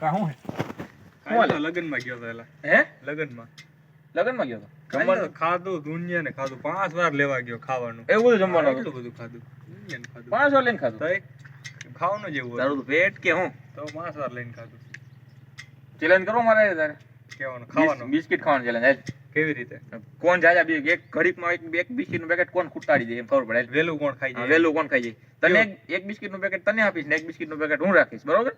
હા હું કાલે લગનમાં ગયો તો એલા. હે? લગનમાં. લગનમાં ગયો ખાધું દુનિયા ને ખાધું પાંચ વાર લેવા ગયો ખાવાનું. એવું બધું જમવાનું એટલું બધું ખાધું? ખાધું. પાંચ વાર લઈને ખાધું? ખાવાનું જેવું તારું પેટ કે હું? તો પાંચ વાર લઈને ખાધું. ચેલેન્જ કરો મારે તારે. કેવાનું? ખાવાનું? બિસ્કિટ ખાવાનું ચેલેન્જ કેવી રીતે? કોણ જાજા બી? એક ઘડીકમાં એક એક બિસ્કિટનું પેકેટ કોણ ખૂટાડી દે એમ ખબર પડે. વેલું કોણ ખાઈ જાય? વેલું કોણ ખાઈ જાય? તને એક- એક બિસ્કિટનું પેકેટ તને આપીશ ને એક બિસ્કિટનું પેકેટ હું રાખીશ બરોબર?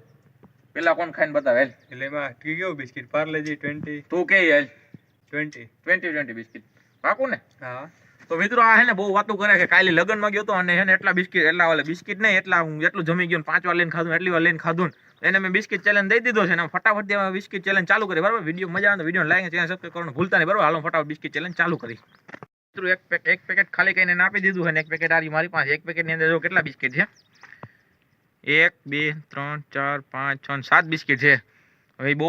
પેલા કોણ ખાઈને બતાવે? હેલ. એટલે એમાં કી કેવું બિસ્કિટ? પાર્લેજી ટ્વેન્ટી. તું કે હેલ. ટ્વેન્ટી. Twenty twenty biscuit. પાકું ને? હા. તો મિત્રો આ હે ને બહુ વાતો કરે કે કાલે લગ્નમાં ગયો તો અને હે ને એટલા બિસ્કિટ એટલા વાલે બિસ્કિટ નહીં એટલા હું એટલું જમી ગયો પાંચ વાર લઈને ખાધું એટલી વાર લઈને ખાધું ને. એને મેં બિસ્કિટ ચેલેન્જ દઈ દીધો છે ને ફટાફટ દેવા બિસ્કિટ ચેલેન્જ ચાલુ કરી. બરાબર? વીડિયો મજા આવે તો વીડિયો લાઈક ચેનલ સબસ્ક્રાઈબ કરવાનું ભૂલતા નહીં. બરાબર? હાલો ફટાફટ બિસ્કિટ ચેલેન્જ ચાલુ કરી. મિત્રો એક પેકેટ એક પેકેટ ખાલી કરીને આપી દીધું છે ને એક પેકેટ આરી મારી પાસે. એક પેકેટની અંદર જો કેટલા બિસ્કિટ છે? એક બે ત્રણ ચાર પાંચ છ સાત બિસ્કિટ છે. હવે બહુ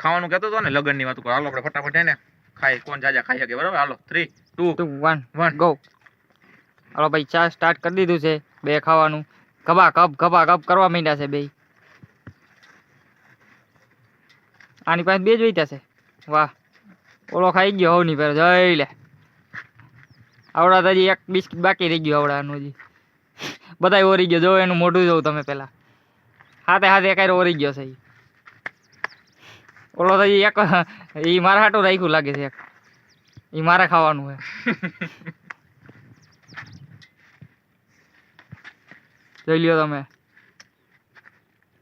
ખાવાનું કહેતો હતો ને લગ્નની વાત કરો. હાલો આપણે ફટાફટ એને ને ખાઈ કોણ જાજા ખાઈ શકે બરાબર? હાલો three two two one one go હાલો ભાઈ ચા સ્ટાર્ટ કરી દીધું છે બે ખાવાનું. કબા કપ કબા કપ કરવા માંડ્યા છે બે. આની પાસે બે જ વૈતા છે. વાહ ઓલો ખાઈ ગયો હોવની પેલો જઈ લે. આવડા તો હજી એક બિસ્કિટ બાકી રહી ગયું આવડાનું હજી. બધા ઓરી ગયો. જો એનું મોઢું જોઉં તમે પેલા. હાથે હાથે એકાય ઓરી ગયો છે ઓલો તો એક એ મારા હાટું રાખ્યું લાગે છે એક. એ મારે ખાવાનું છે. જોઈ લ્યો તમે.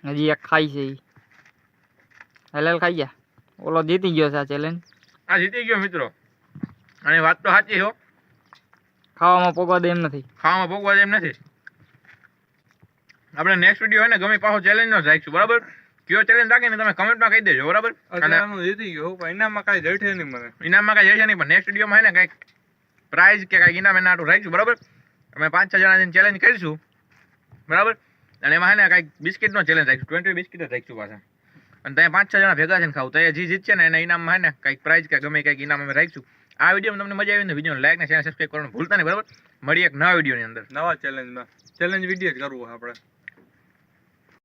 હજી એક ખાઈ છે એ હલેલ ખાઈ ગયા? ઓલો જીતી ગયો છે આ ચેલેન્જ આ જીતી ગયો મિત્રો. અને વાત તો સાચી હો. ખાવામાં પોગવા દે એમ નથી. ખાવામાં ભોગવા જેમ નથી. આપણે નેક્સ્ટ વીડિયો હોય ને ગમે પાછો ચેલેન્જ નો રાખીશું બરાબર? કયો ચેલેન્જ રાખે ને તમે કમેન્ટમાં કહી દેજો બરાબર? અને જીતી ગયો પણ એનામાં કાંઈ જડે નહીં મને. ઇનામમાં કાંઈ જશે નહીં પણ નેક્સ્ટ વિડીયોમાં હે ને કંઈક પ્રાઇઝ કે કાંઈક ઇનામ એના આટું રાખીશું બરાબર? અમે પાંચ છ જણા ચેલેન્જ કરીશું બરાબર? અને એમાં હે ને કાંઈક બિસ્કિટનો ચેલેન્જ રાખીશું ટ્વેન્ટી બિસ્કિટ જ રાખીશું પાછા. અને ત્યાં પાંચ છ જણા ભેગા છે ને ખાવું તો એ જે જીતશે ને એના ઇનામમાં હે ને કંઈક પ્રાઇઝ કે ગમે કંઈક ઇનામ અમે રાખીશું. આ વિડીયોમાં તમને મજા આવી ને વીડિયો લાઈક ને શેર સબસ્ક્રાઈબ કરવાનું ભૂલતા નહીં બરાબર? મળી એક નવા વિડીયોની અંદર. નવા ચેલેન્જમાં ચેલેન્જ વીડિયો જ કરવું આપણે.